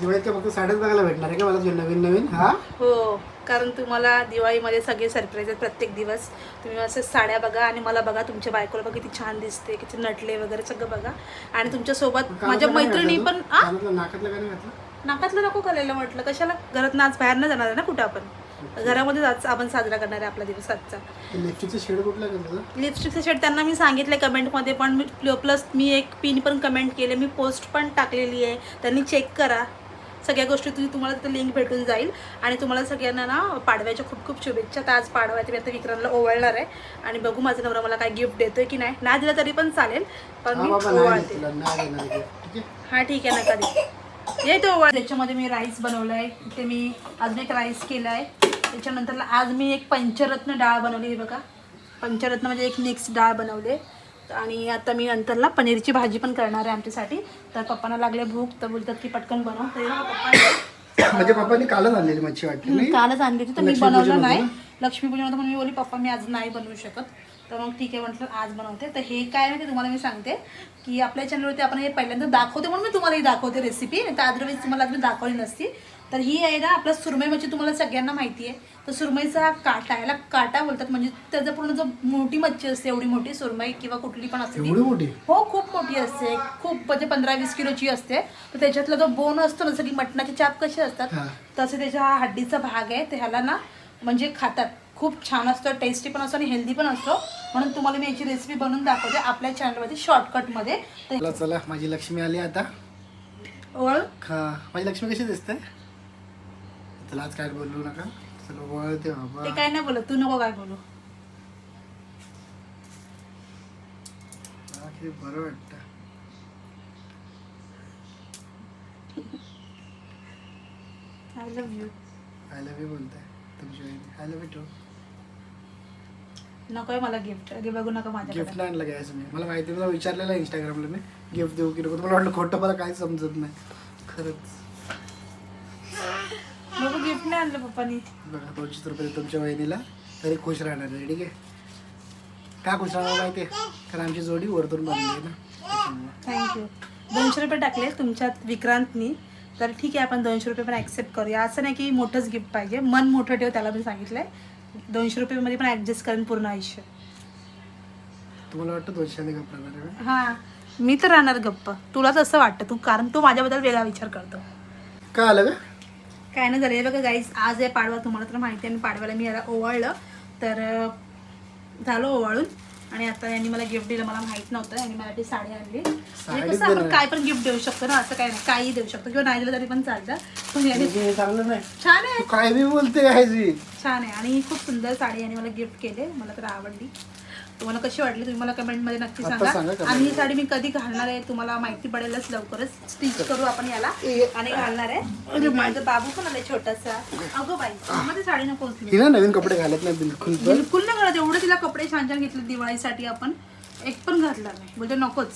फक्त साड्याच बघायला भेटणार आहे का मला जे नवीन नवीन? हा? हो कारण तुम्हाला दिवाळीमध्ये सगळे सरप्राईज आहेत प्रत्येक दिवस. तुम्ही असं साड्या बघा आणि मला बघा तुमच्या बायकोला बघा किती छान दिसते किती नटले वगैरे सगळं बघा. आणि तुमच्यासोबत माझ्या मैत्रिणी पण तू? आ? कानातलं नाकातलं काय नाही घातलं? नाकातलं नको करायला म्हटलं. कशाला? घरात नाच बाहेर न जाणार आहे ना कुठं आपण? घरामध्येच आज आपण साजरा करणार आहे आपला दिवस आजचा. लिपस्टिकचं शेड कुठलं लिपस्टिकचं शेड त्यांना मी सांगितलं कमेंटमध्ये पण मी प्लस मी एक पिन पण कमेंट केले. मी पोस्ट पण टाकलेली आहे. त्यांनी चेक करा. सगळ्या गोष्टी तुम्ही तुम्हाला तिथे लिंक भेटून जाईल. आणि तुम्हाला सगळ्यांना ना पाडव्याच्या खूप खूप शुभेच्छा. तर आज पाडवा आहे, तर मी आता विक्रांतला ओवाळणार आहे. आणि बघू माझा नवरा मला काय गिफ्ट देतोय की नाही. नाही दिलं तरी पण चालेल. पण मी ओवाळते. हा ठीक आहे नका दे ये तो ओवाळ. त्याच्यामध्ये मी राईस बनवलं आहे इथे मी अजून एक राईस केला आहे त्याच्यानंतर आज मी एक पंचरत्न डाळ बनवली आहे बघा. पंचरत्न म्हणजे एक मिक्स डाळ बनवले. आणि आता मी नंतरला पनीरची भाजी पण करणार आहे आमच्यासाठी. तर पप्पांना लागले भूक तर बोलतात की पटकन बनव. तर ना पप्पा. म्हणजे पप्पानी कालच आणलेली मच्छी वाटली कालच आणली होती तर मी बनवलं नाही? लक्ष्मीपूजन होतं म्हणून मी बोलली पप्पा मी आज नाही बनवू शकत. तर मग ठीक आहे म्हटलं आज बनवते. तर हे काय माहिती तुम्हाला मी सांगते की आपल्या चॅनलवरती आपण हे पहिल्यांदा दाखवते म्हणून मी तुम्हाला ही दाखवते रेसिपी तर अदरवाईज तुम्हाला अजून दाखवली नसती. तर ही आहे ना आपला सुरमई मच्छी तुम्हाला सगळ्यांना माहिती आहे. तर सुरमईचा हा काटा याला काटा बोलतात. म्हणजे त्याचा पूर्ण जो मोठी मच्छी असते एवढी मोठी सुरमई किंवा कुठली पण असते एवढी मोठी? हो खूप मोठी असते. खूप म्हणजे पंधरा वीस किलोची असते. तर त्याच्यातला जो बोन असतो ना की मटणाची चाप कशी असतात. तसे त्याच्या हा हड्डीचा भाग आहे. ते ह्याला ना म्हणजे खातात. खूप छान असतं टेस्टी पण असतो आणि हेल्दी पण असतो. म्हणून तुम्हाला मी याची रेसिपी बनवून दाखवते आपल्या चॅनलवरती शॉर्टकटमध्ये चला चला माझी लक्ष्मी आली आता. ओळख माझी लक्ष्मी कशी दिसते? चला आज काय बोलू नका. चला वळते बाबा. ते काय नाही बोलत तू नको काय बोलू. बरं वाटतं. I love you I love you बोलताय. तुमची आय लव्ह यू टू नको आहे मला गिफ्ट बघू नका माझ्याकडे. गिफ्ट नाही आणलं काय तुम्ही मला माहिती मला विचारलेलं इंस्टाग्रामला मी. गिफ्ट देऊ की नको? मला वाटलं खोटं मला काय समजत नाही. खरंच. बघू गिफ्ट नाही आणलं पप्पानी. बघा दोनशे रुपये तुमच्या वहिनीला. तरी खुश राहणार आहे ठीक आहे? का खुश राहणार माहिती आहे? कारण आमची जोडी वरतून बनली आहे ना. त्याच्यामुळं. थँक्यू दोनशे रुपये टाकले तुमच्यात विक्रांतनी. तर ठीक आहे आपण दोनशे रुपये पण ॲक्सेप्ट करूया. असं नाही की मोठंच गिफ्ट पाहिजे. मन मोठं ठेव त्याला पण सांगितलंय. दोनशे रुपयेमध्ये पण ॲडजस्ट करेन पूर्ण आयुष्य. तुम्हाला वाटतं दोनशेने गप्प? हां. मी तर राहणार गप्प. तुलाच असं वाटतं. तू कारण तू माझ्याबद्दल वेगळा विचार करतो. का आलं का काय नाही झालं हे बघा गाईस आज आहे पाडवा तुम्हाला तर माहिती आहे आणि पाडव्याला मी याला ओवाळलं. तर अं, झालं ओवाळून. आणि आता यांनी मला गिफ्ट दिलं. मला माहीत नव्हतं. यांनी मला ती साडी आणली. म्हणजे कसं आपण काय पण गिफ्ट देऊ शकतो ना? असं काय नाही. काही देऊ शकतो. किंवा नाही दिलं तरी पण चालतं. म्हणजे चांगलं नाही. छान आहे. तू काय बी बोलते काय जी? छान आहे. आणि खूप सुंदर साडी यांनी मला गिफ्ट केले. मला तर आवडली. तुम्हाला कशी वाटली तुम्ही मला कमेंटमध्ये नक्की आता सांगा. आणि ही साडी मी कधी घालणार आहे तुम्हाला माहिती पडेलच लवकरच. स्टिच करू आपण याला. आणि घालणार आहे. आणि माझं बाबू पण आलाय छोटासा. अगं बाई मध्ये साडी नको ना नवीन कपडे घालत नाही बिलकुल पण. बिलकुल नाही घालत. एवढं तिला कपडे छान छान घेतले दिवाळीसाठी आपण. एक पण घातला नाही. बोलते नकोच.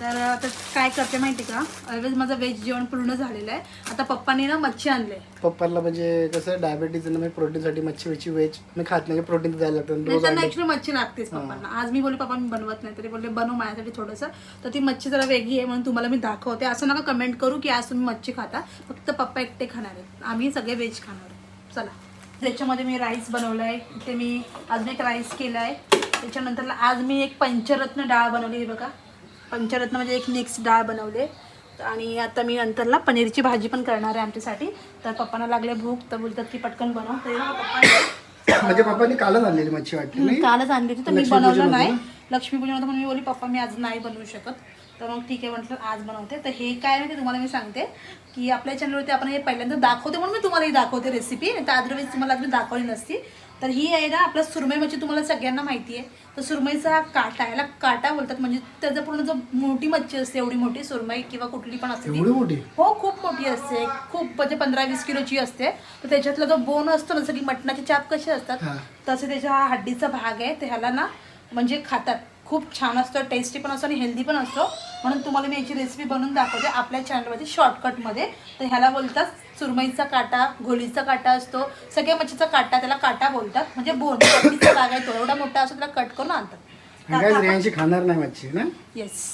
तर आता काय करते माहिती का? ऑलवेज माझं व्हेज जेवण पूर्ण झालेलं आहे. आता पप्पाने ना मच्छी आणले. पप्पाला म्हणजे कसं डायबिटीज मी प्रोटीनसाठी मच्छी वच्छी वेज मी खात नाही प्रोटीन द्यायला लागतं नाही रोज त्यांना अंडे ऍक्च्युली मच्छी लागतेच पप्पांना. आज मी बोलले पप्पा मी बनवत नाही. तरी बोलले बनव माझ्यासाठी थोडंसं. तर ती मच्छी जरा वेगळी आहे म्हणून तुम्हाला मी दाखवते. असं नका कमेंट करू की आज तुम्ही मच्छी खाता. फक्त पप्पा एकटे खाणार आहेत. आम्ही सगळे व्हेज खाणार आहोत. चला. त्याच्यामध्ये मी राईस बनवलं आहे इथे मी अजून एक राईस केला आहे त्याच्यानंतर आज मी एक पंचरत्न डाळ बनवली आहे बघा. पंचरत्न म्हणजे एक मिक्स डाळ बनवले. आणि आता मी नंतरला पनीरची भाजी पण करणार आहे आमच्यासाठी. तर पप्पांना लागले भूक तर बोलतात की पटकन बनव. तरी म्हणजे पप्पानी कालच आणलेली मच्छी वाटली कालच आणली होती तर मी बनवलं नाही? लक्ष्मीपूजन होतं म्हणून मी बोलली पप्पा मी आज नाही बनवू शकत. तर मग ठीक आहे म्हटलं आज बनवते. तर हे काय माहिती तुम्हाला मी सांगते की आपल्या चॅनलवरती आपण हे पहिल्यांदा दाखवते म्हणून मी तुम्हाला ही दाखवते रेसिपी तर अदरवाईज तुम्हाला अजून दाखवली नसती. तर ही आहे ना आपला सुरमई मच्छी तुम्हाला सगळ्यांना माहिती आहे. तर सुरमईचा हा काटा याला काटा बोलतात. म्हणजे त्याचा पूर्ण जो मोठी मच्छी असते एवढी मोठी सुरमई किंवा कुठली पण असते ती. एवढी मोठी? हो खूप मोठी असते. खूप म्हणजे पंधरा वीस किलोची असते. तर त्याच्यातला जो बोन असतो ना की मटणाची चाप कशी असतात. तसे त्याच्या हा हड्डीचा भाग आहे. ते ह्याला ना म्हणजे खातात. खूप छान असतं टेस्टी पण असतो आणि हेल्दी पण असतो. म्हणून तुम्हाला मी याची रेसिपी बनवून दाखवते आपल्या चॅनलवरती शॉर्टकटमध्ये तर ह्याला बोलतात सुरमईचा काटा घोलीचा काटा असतो. सगळ्या मच्छीचा काटा त्याला काटा बोलतात. म्हणजे बोन भाग आहे तो एवढा मोठा असतो त्याला कट करून आणतात. खाणार नाही मच्छी ना? येस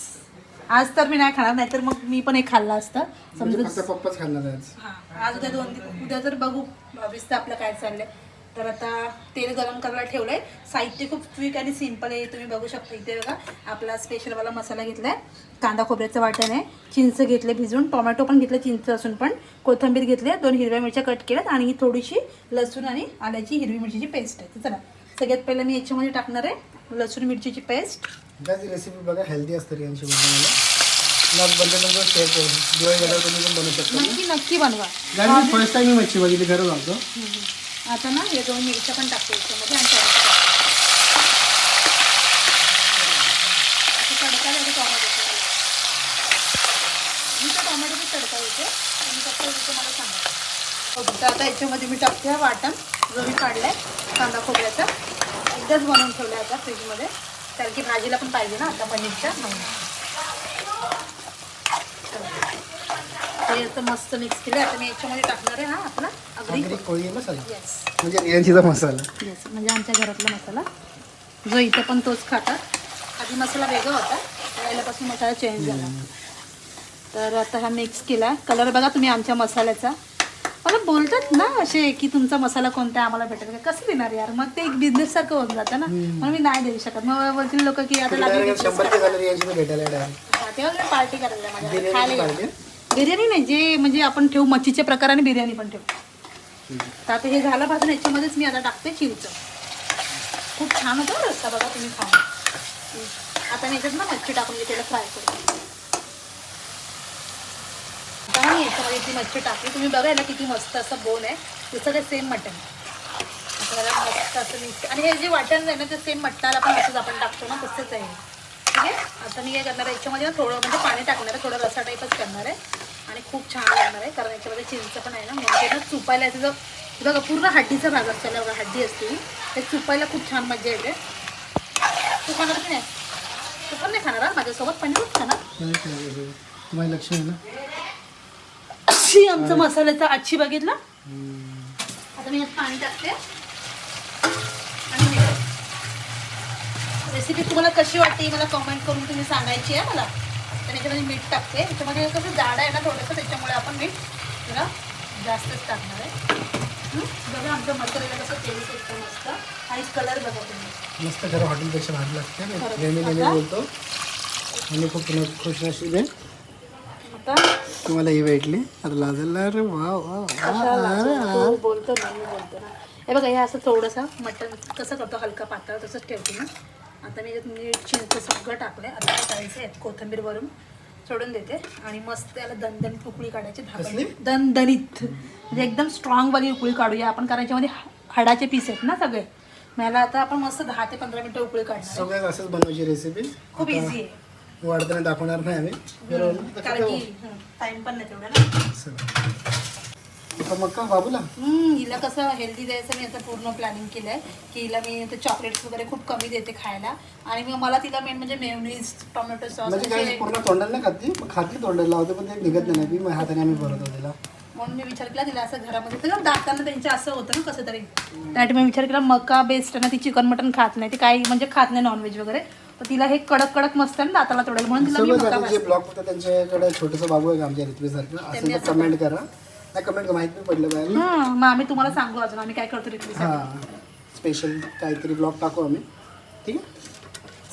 आज तर मी नाही खाणार नाहीतर मग मी पण एक खाल्ला असतं. म्हणजे समजा पप्पाच खाणार आज. उद्या दोन दिवस उद्या तर बघू वीस आपलं काय चाललंय. तर आता तेल गरम करायला ठेवलंय. साहित्य खूप क्विक आणि सिंपल आहे. तुम्ही बघू शकता इथे बघा आपला स्पेशलवाला मसाला घेतलाय. कांदा खोबऱ्याचं वाटण आहे. चिंच घेतले भिजून. टोमॅटो पण घेतले चिंच असून पण. कोथिंबीर घेतली दोन हिरव्या मिरच्या कट केल्यात आणि ही थोडीशी लसूण आणि आल्याची हिरवी मिरचीची पेस्ट आहे. तर चला सगळ्यात पहिलं मी याच्यामध्ये टाकणार आहे लसूण मिरचीची पेस्ट ही रेसिपी बघा हेल्दी असते शकता. नक्की नक्की बनवा. फर्स्ट टाइम मी मच्छी बघितली खरं सांगतो. आता ना हे दोन मिरच्या पण टाकतो याच्यामध्ये आणि टोमॅटो टाकतो. असं तडका द्यायचा टोमॅटोचा. मी तर टोमॅटोचा तडका येते. तुम्ही फक्त इथे मला सांगा. तर आता याच्यामध्ये मी टाकते वाटण. जो मी काढलाय कांदा खोबऱ्याचा. एकदाच बनवून ठेवलं आता फ्रीजमध्ये. कारण की भाजीला पण पाहिजे ना आता पनीरच्या. म्हणून हे आता मस्त मिक्स केलं. आता मी याच्यामध्ये टाकणार आहे हा आपला अगदी. आगरी कोळी मसाला. येस म्हणजे रियांशीचा मसाला. येस म्हणजे आमच्या घरातला मसाला. जो इथं पण तोच खातात. आधी मसाला वेगळा होता यायलापासून मसाला चेंज झाला. तर आता हा मिक्स केला. कलर बघा तुम्ही आमच्या मसाल्याचा. मला बोलतात ना असे की तुमचा मसाला कोणता आम्हाला भेटेल. का कसं देणार यार? मग ते एक बिझनेस सारखं होऊन जातं ना. म्हणून मी नाही देऊ शकत. मग बोलतील लोक की आता लागली पार्टी करायला. माझ्या खायला. बिर्याणी नाही जे म्हणजे आपण ठेवू मच्छीचे प्रकार आणि बिर्याणी पण ठेवू. तर आता हे झालं पासून याच्यामध्येच मी आता टाकते चिवचं खूप छान होतं रस्ता बघा तुम्ही खाऊन. आता मी याच्यात ना मच्छी टाकून त्याला फ्राय करून. आता याच्यामध्ये ती मच्छी टाकली तुम्ही बघा याला किती मस्त असं बोन आहे. जसं ते सेम मटण मस्त असं मिक्स आणि हे जे वाटण आहे ना ते सेम मटणाला पण असंच आपण टाकतो ना तसंच आहे. ठीक आहे? आता मी काय करणार आहे याच्यामध्ये थोडं म्हणजे पाणी टाकणार आहे थोडं रसा टाईपच करणार आहे. आणि खूप छान लागणार आहे. कारण याच्यामध्ये चिंच पण आहे ना. म्हणून ते ना चुपायला याचं जो हे बघा पूर्ण हड्डीचा भाग असतो त्याला बघा हड्डी असते. ते चुपायला खूप छान मजा येते. तू खाणार की नाही? तू पण नाही खाणार? माझ्यासोबत पनीरच खाणार? तुम्हाला लक्ष आहे ना? आमचं मसाल्याचा आजची बघितला? आता मी यात पाणी टाकते. आणि. रेसिपी तुम्हाला कशी वाटते मला कमेंट करून तुम्ही सांगायची आहे मला. तर याच्यामध्ये मीठ टाकते. याच्यामध्ये कसं जाड आहे ना थोडंसं त्याच्यामुळे आपण मीठ जरा जास्तच टाकणार आहे? बघा आमच्या मसाल्याला कसं तेल सुटतं मस्त. आणि कलर बघा तुम्ही. मस्त खरं हॉटेलपेक्षा भारी लागते. नेहमी? बोलतो. आणि खूप खुश नशीब. आहे आता? तुम्हाला ही भेटली. आता लाजल अरे वा वा बोलतो ना मी बोलतो ना. हे बघा हे असं थोडंसं मटण कसं करतो हलका पातळ तसंच ठेवते ना. आता मी मीठ चिंच सगळं टाकलंय. आता काय करायचं आहे कोथिंबीर वरून सोडून देते आणि मस्त त्याला दणदणीत उकळी काढायची? धापायची दणदणीत. म्हणजे एकदम स्ट्रॉंग वाली उकळी काढूया आपण कारण याच्यामध्ये हाडाचे पीस आहेत ना सगळे. मग याला आता आपण मस्त दहा ते पंधरा मिनिटं उकळी काढणार. सगळ्यात असंच बनवायची रेसिपी खूप इझी आहे. वाढताना दाखवणार नाही आम्ही? कारण की टाइम पण नाही तेवढा ना आता मग का बाबूला? हिला कसं हेल्दी द्यायचं मी आता पूर्ण प्लॅनिंग केलं आहे की हिला मी ते चॉकलेट्स वगैरे खूप कमी देते खायला. आणि मग मला तिला मेन म्हणजे मेवनीज टोमॅटो सॉस म्हणजे काय पूर्ण तोंडाला नाही खाती खाती तोंडाला लावते पण ते निघत नाही मी माझ्या हाताने आम्ही भरतो तिला. म्हणून मी विचार केला तिला असं घरामध्ये तर दातांना त्यांचं असं होतं ना कसं तरी त्यासाठी मी विचार केला मका बेस्ट ना ती चिकन मटन खात नाही. ती काही म्हणजे खात नाही नॉनव्हेज वगैरे. तर तिला हे कडक कडक मस्त आहे ना दाताला तोडेल म्हणून तिला मी सगळं मका ब्लॉग होतं त्यांच्याकडे छोटंसं बाबू आहे आमच्या रित्वीसारखं? असेल तर कमेंट करा. नाही कमेंट माहीत नाही पडलं बाहेर. हां मग आम्ही तुम्हाला सांगू अजून आम्ही काय करतो रिक्वेस्ट हां स्पेशल काहीतरी ब्लॉग टाकू आम्ही. ठीक आहे?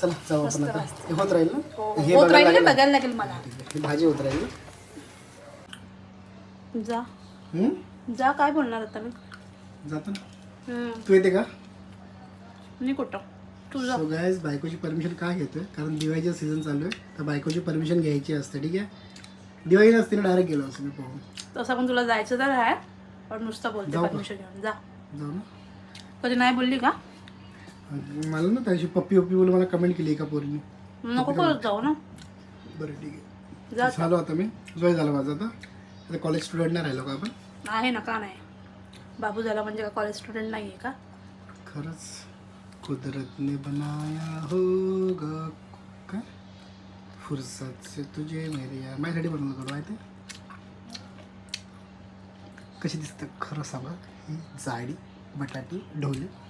चला जाऊ आपण आता. हे होत राहील ना? हे होत बघायला राहील लागेल ना, ना? बघायला लागेल मला. ही भाजी होत राहील. जा. हम्म? जा काय बोलणार आता मी? जातो ना. हम्म, तू येते का? मी कुठं? तुझं सो गायज बायकोची परमिशन का घेतोय? कारण दिवाळीचं सीझन चालू आहे. तर बायकोची परमिशन घ्यायची असते ठीक आहे? दिवाळी नसते ना डायरेक्ट गेलो असं मी पाहून. तसं पण तुला जायचं तर आहे पण नुसतं बोलते जाऊ का? परमिशन घेऊन जा. जाऊ ना. कधी नाही बोलली का? मला ना त्याशी पप्पी पप्पी बोलून मला कमेंट केली एका पोरीने. नको करत जाऊ ना. बरं ठीक आहे. जा. झालो आता मी. जोय झालं माझं आता. आता कॉलेज स्टुडंट नाही राहिलो का आपण? आहे ना का नाही? बाबू झाला म्हणजे का कॉलेज स्टुडंट नाही आहे का? खरंच कुदरत ने बनाया हो ग. फुरसत से तुझे मेरे यार. माझ्यासाठी बनवलं कडू माहिती कशी दिसतं खरं सांगा. ही जाडी बटाटी ढोले.